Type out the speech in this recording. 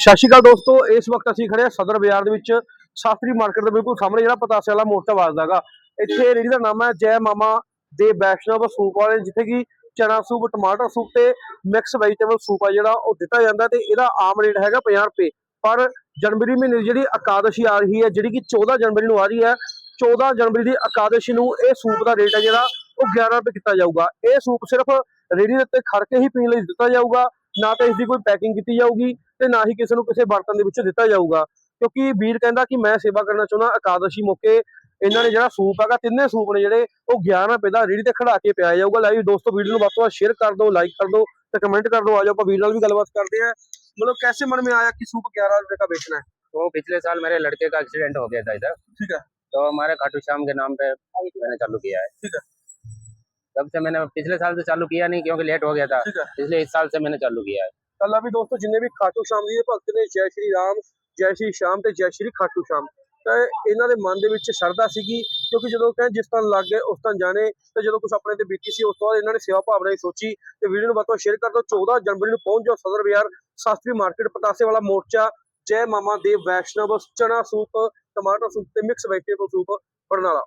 ਸਤਿ ਸ਼੍ਰੀ ਅਕਾਲ ਦੋਸਤੋ, ਇਸ ਵਕਤ ਅਸੀਂ ਖੜੇ ਹਾਂ ਸਦਰ ਬਾਜ਼ਾਰ ਦੇ ਵਿੱਚ। ਸ਼ਾਸਤਰੀ ਮਾਰਕੀਟ ਦੇ ਬਿਲਕੁਲ ਸਾਹਮਣੇ ਜਿਹੜਾ ਪਤਾਸੇ ਵਾਲਾ ਮੋਟਾ ਵੱਜਦਾਗਾ ਇੱਥੇ ਰੇੜੀ ਦਾ ਨਾਮ ਹੈ ਜੈ ਮਾਮਾ ਦੇ ਵੈਸ਼ਨਵ ਸੂਪ ਵਾਲੇ, ਜਿੱਥੇ ਕਿ ਚਨਾ ਸੂਪ, ਟਮਾਟਰ ਸੂਪ ਤੇ ਮਿਕਸ ਵੈਜੀਟੇਬਲ ਸੂਪ ਆ ਜਿਹੜਾ, ਉਹ ਦਿੱਤਾ ਜਾਂਦਾ ਤੇ ਇਹਦਾ ਆਮ ਰੇਟ ਹੈਗਾ 50 ਰੁਪਏ। ਪਰ ਜਨਵਰੀ ਮਹੀਨੇ ਦੀ ਜਿਹੜੀ ਇਕਾਦਸ਼ੀ ਆ ਰਹੀ ਹੈ, ਜਿਹੜੀ ਕਿ 14 ਜਨਵਰੀ ਨੂੰ ਆ ਰਹੀ ਹੈ 14 ਜਨਵਰੀ ਦੀ ਇਕਾਦਸ਼ੀ ਨੂੰ ਇਹ ਸੂਪ ਦਾ ਰੇਟ ਹੈ ਜਿਹੜਾ, ਉਹ 11 ਰੁਪਏ ਕੀਤਾ ਜਾਊਗਾ। ਇਹ ਸੂਪ ਸਿਰਫ ਰੇੜੀ ਦੇ ਉੱਤੇ ਖੜ ਕੇ ਹੀ ਪੀਣ ਲਈ ਦਿੱਤਾ ਜਾਊਗਾ, ਨਾ ਤਾਂ ਇਸ ਦੀ ਕੋਈ ਪੈਕਿੰਗ ਕੀਤੀ ਜਾਊਗੀ। ਤੇ ਨਾ ਹੀ ਕਿਸੇ ਨੂੰ ਕਿਸੇ ਬਰਤਨ ਦੇ ਵਿੱਚ ਦਿੱਤਾ ਜਾਊਗਾ ਕਿਉਂਕਿ ਵੀਰ ਕਹਿੰਦਾ ਕਿ ਮੈਂ ਸੇਵਾ ਕਰਨਾ ਚਾਹੁੰਦਾ ਇਕਾਦਸ਼ੀ ਮੌਕੇ ਇਹਨਾਂ ਨੇ ਜਿਹੜਾ ਸੂਪ ਹੈਗਾ ਤਿੰਨੇ ਸੂਪ ਨੇ ਜਿਹੜੇ ਉਹ 11 ਰੁਪਏ ਦਾ ਰੇੜੀ ਤੇ ਖੜਾ ਕੇ ਪਿਆ ਜਾਊਗਾ ਲਾਈਵ ਦੋਸਤੋ ਵੀਡੀਓ ਨੂੰ ਵੱਧ ਤੋਂ ਵੱਧ ਸ਼ੇਅਰ ਕਰ ਦਿਓ ਲਾਈਕ ਕਰ ਦਿਓ ਤੇ ਕਮੈਂਟ ਕਰ ਦਿਓ ਆਜੋ ਆਪਾਂ ਵੀਰ ਨਾਲ ਵੀ ਗੱਲਬਾਤ ਕਰਦੇ ਆਂ मतलब कैसे मन में आया कि सूप ग्यारह रुपए का बेचना है वो पिछले साल मेरे लड़के का एक्सीडेंट हो गया था इधर ठीक है तो हमारे खाटू श्याम के नाम पे मैंने चालू किया है ठीक है तब से मैंने पिछले साल से चालू किया नहीं क्योंकि लेट हो गया था ठीक है इसलिए इस साल से मैंने चालू किया है ਕੱਲ ਵੀ ਦੋਸਤੋ, ਜਿੰਨੇ ਵੀ ਖਾਟੂ ਸ਼ਾਮ ਜੀ ਦੇ ਭਗਤ ਨੇ, ਜੈ ਸ਼੍ਰੀ ਰਾਮ, ਜੈ ਸ਼੍ਰੀ ਸ਼ਾਮ ਤੇ ਜੈ ਸ਼੍ਰੀ ਖਾਟੂ ਸ਼ਾਮ। ਤਾਂ ਇਹਨਾਂ ਦੇ ਮਨ ਦੇ ਵਿੱਚ ਸ਼ਰਧਾ ਸੀਗੀ, ਕਿਉਂਕਿ ਜਦੋਂ ਕਹਿੰਦੇ, ਜਿਸ ਤਰ੍ਹਾਂ ਲੱਗ ਗਏ, ਉਸ ਤਰ੍ਹਾਂ ਜਾਣੇ, ਤੇ ਜਦੋਂ ਕੁਝ ਆਪਣੇ ਤੇ ਬੀਤੀ ਸੀ, ਉਸ ਤੋਂ ਬਾਅਦ ਇਹਨਾਂ ਨੇ ਸੇਵਾ ਭਾਵਨਾ ਦੀ ਸੋਚੀ, ਤੇ ਵੀਡੀਓ ਨੂੰ ਵੱਧ ਤੋਂ ਸ਼ੇਅਰ ਕਰ ਦਿਓ। 14 ਜਨਵਰੀ ਨੂੰ ਪਹੁੰਚ ਜਾਓ ਸਦਰ ਬਾਜ਼ਾਰ ਸ਼ਾਸਤਰੀ ਮਾਰਕੀਟ ਪਤਾਸੇ ਵਾਲਾ ਮੋਰਚਾ, ਜੈ ਮਾਮਾ ਦੇਵ, ਵੈਸ਼ਨਵ, ਚਨਾ ਸੂਪ, ਟਮਾਟਰ ਸੂਪ ਤੇ ਮਿਕਸ ਵੈਜੀਟੇਬਲ ਸੂਪ ਬਰਨਾਲਾ